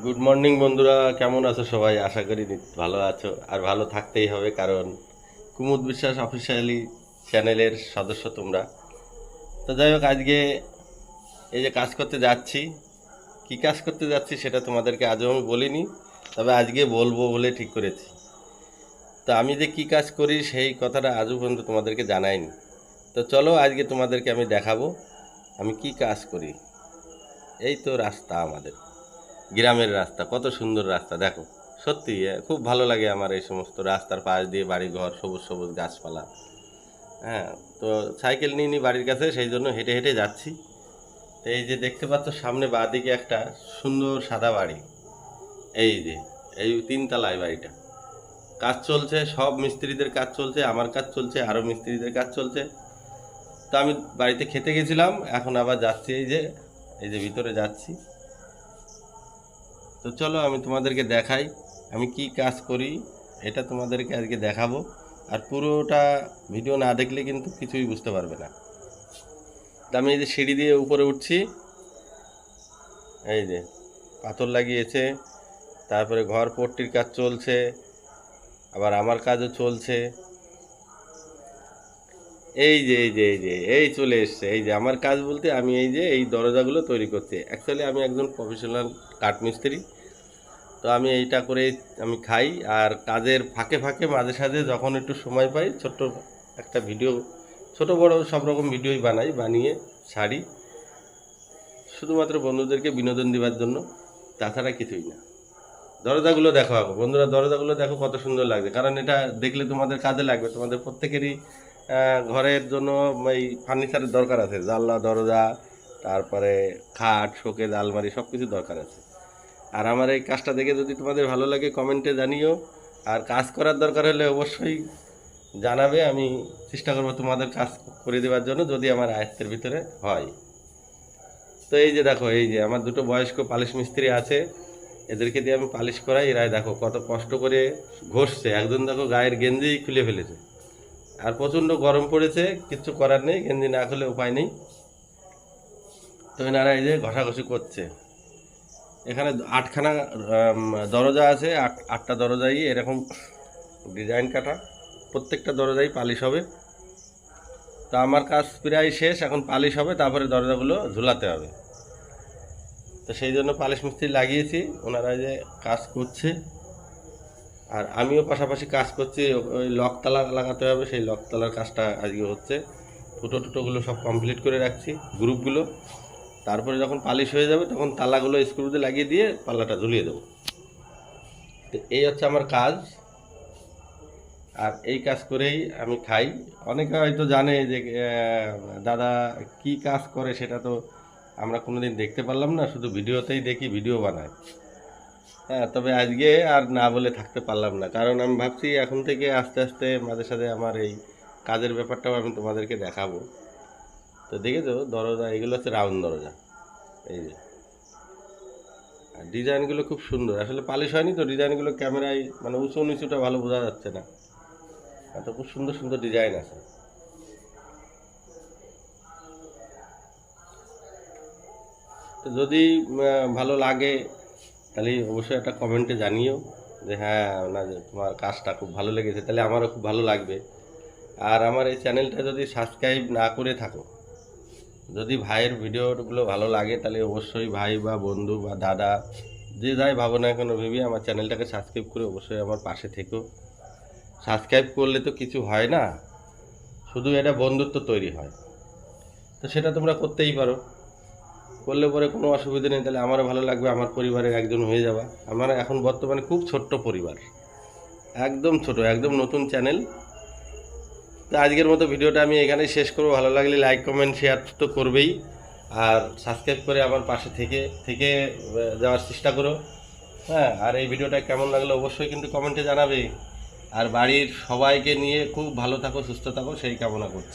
Good morning বন্ধুরা। কেমন আছো সবাই? আশা করি ভালো আছো। আর ভালো থাকতেই হবে, কারণ কুমুদ বিশ্বাস অফিসিয়ালি চ্যানেলের সদস্য তোমরা। তো যাই হোক, আজকে এই যে কাজ করতে যাচ্ছি, কি কাজ করতে যাচ্ছি সেটা তোমাদেরকে আজও আমি বলিনি, তবে আজকে বলব বলে ঠিক করেছি। তো আমি যে কি কাজ করি সেই কথাটা আজও পর্যন্ত তোমাদেরকে জানাইনি। তো চলো, আজকে তোমাদেরকে আমি দেখাবো, আমি কি কাজ করি। এই তো রাস্তা আমাদের। গ্রামের রাস্তা, কত সুন্দর রাস্তা, দেখো। সত্যি খুব ভালো লাগে আমার এই সমস্ত রাস্তার পাশ দিয়ে বাড়ি ঘর সবুজ সবুজ গাছপালা। হ্যাঁ তো সাইকেল নিয়ে নি বাড়ির কাছে, সেই জন্য হেঁটে হেঁটে যাচ্ছি। তো এই যে দেখতে পাচ্ছ, সামনে বাঁদিকে একটা সুন্দর সাদা বাড়ি। এই যে, এই তিনতলায় বাড়িটা। কাজ চলছে, সব মিস্ত্রিদের কাজ চলছে, আমার কাজ চলছে আরও মিস্ত্রিদের কাজ চলছে। তো আমি বাড়িতে খেতে গেছিলাম, এখন আবার যাচ্ছি এই যে এই যে ভিতরে যাচ্ছি। তো চলো আমি তোমাদেরকে দেখাই, আমি কি কাজ করি এটা তোমাদেরকে আজকে দেখাবো। আর পুরোটা ভিডিও না দেখলে কিন্তু কিছুই বুঝতে পারবে না। আমি এই যে সিঁড়ি দিয়ে উপরে উঠছি, এই যে পাথর লাগিয়েছে, তারপরে ঘর পট্টির কাজ চলছে, আবার আমার কাজও চলছে। এই যে এই যে এই যে, এই চলে এসছে। এই যে, আমার কাজ বলতে আমি এই যে, এই দরজাগুলো তৈরি করছি। অ্যাকচুয়ালি আমি একজন প্রফেশনাল কাঠমিস্ত্রি। তো আমি এইটা করে আমি খাই। আর কাজের ফাঁকে ফাঁকে, মাঝে সাঝে যখন একটু সময় পাই, ছোট্ট একটা ভিডিও, ছোট বড় সব রকম ভিডিওই বানাই, বানিয়ে ছাড়ি শুধুমাত্র বন্ধুদেরকে বিনোদন দেওয়ার জন্য, তাছাড়া কিছুই না। দরজাগুলো দেখো বন্ধুরা, দরজাগুলো দেখো কত সুন্দর লাগছে। কারণ এটা দেখলে তোমাদের কাজে লাগবে। তোমাদের প্রত্যেকেরই ঘরের জন্য এই ফার্নিচারের দরকার আছে। জানলা, দরজা, তারপরে খাট শোকেজ আলমারি সব কিছু দরকার আছে। আর আমার এই কাজটা দেখে যদি তোমাদের ভালো লাগে কমেন্টে জানিও। আর কাজ করার দরকার হলে অবশ্যই জানাবে, আমি চেষ্টা করব তোমাদের কাজ করে দেওয়ার জন্য, যদি আমার আয়ত্তের ভিতরে হয়। তো এই যে দেখো, এই যে আমার দুটো বয়স্ক পালিশ মিস্ত্রি আছে, এদেরকে দিয়ে আমি পালিশ করাই। এরাই দেখো কত কষ্ট করে ঘষছে। একজন দেখো গায়ের গেঞ্জি খুলে ফেলেছে। আর প্রচণ্ড গরম পড়েছে কিচ্ছু করার নেই, গেঞ্জি না খুলে উপায় নেই। তো এনারা এই যে ঘষাঘষি করছে। এখানে আটখানা দরজা আছে, আট, আটটা দরজাই, এরকম ডিজাইন কাটা। প্রত্যেকটা দরজাই পালিশ হবে। তো আমার কাজ প্রায় শেষ, এখন পালিশ হবে, তারপরে দরজাগুলো ঝুলাতে হবে। তো সেই জন্য পালিশ মিস্ত্রি লাগিয়েছি, ওনারা যে কাজ করছে। আর আমিও পাশাপাশি কাজ করছি, ওই লকতালা লাগাতে হবে, সেই লকতালার কাজটা আজকে হচ্ছে। ফুটো টুটোগুলো সব কমপ্লিট করে রাখছি, গ্রুপগুলো। তারপরে যখন পালিশ হয়ে যাবে, তখন তালাগুলো স্ক্রু দিয়ে লাগিয়ে দিয়ে পাল্লাটা ঝুলিয়ে দেবো। তো এই হচ্ছে আমার কাজ। আর এই কাজ করেই আমি খাই। অনেকে হয়তো জানে যে দাদা কি কাজ করে সেটা তো আমরা কোনোদিন দেখতে পারলাম না, শুধু ভিডিওতেই দেখি, ভিডিও বানাই হ্যাঁ তবে আজকে আর না বলে থাকতে পারলাম না। কারণ আমি ভাবছি এখন থেকে আস্তে আস্তে মাঝে সাথে আমার এই কাজের ব্যাপারটাও আমি তোমাদেরকে দেখাবো। তো দেখেছ, দরজা, এগুলো হচ্ছে রাউন্ড দরজা। এই যে। আর ডিজাইনগুলো খুব সুন্দর। আসলে পালিশ হয়নি তো, ডিজাইনগুলো ক্যামেরায় মানে উঁচু নিচুটা ভালো বোঝা যাচ্ছে না। এত খুব সুন্দর সুন্দর ডিজাইন আছে। তো যদি ভালো লাগে তাহলে অবশ্যই একটা কমেন্টে জানিও যে হ্যাঁ না তোমার কাজটা খুব ভালো লেগেছে, তাহলে আমারও খুব ভালো লাগবে। আর আমার এই চ্যানেলটা যদি সাবস্ক্রাইব না করে থাকো, যদি ভাইয়ের ভিডিওগুলো ভালো লাগে, তাহলে অবশ্যই ভাই বা বন্ধু বা দাদা, যে যাই ভাবো না কেন, ভেবে আমার চ্যানেলটাকে সাবস্ক্রাইব করে অবশ্যই আমার পাশে থেকো। সাবস্ক্রাইব করলে তো কিছু হয় না, শুধু এটা বন্ধুত্ব তৈরি হয়। তো সেটা তোমরা করতেই পারো। করলে পরে কোনো অসুবিধা নেই, তাহলে আমারও ভালো লাগবে, আমার পরিবারের একজন হয়ে যাওয়া আমার এখন বর্তমানে খুব ছোট্ট পরিবার, একদম ছোট, একদম নতুন চ্যানেল। তো আজকের মতো ভিডিওটা আমি এখানেই শেষ করব। ভালো লাগলে লাইক, কমেন্ট, শেয়ার তো করবেই। আর সাবস্ক্রাইব করে আমার পাশে থেকে থেকে যাওয়ার চেষ্টা করো। হ্যাঁ আর এই ভিডিওটা কেমন লাগল অবশ্যই কিন্তু কমেন্টে জানাবে। আর বাড়ির সবাইকে নিয়ে খুব ভালো থাকো, সুস্থ থাকো, সেই কামনা করছি।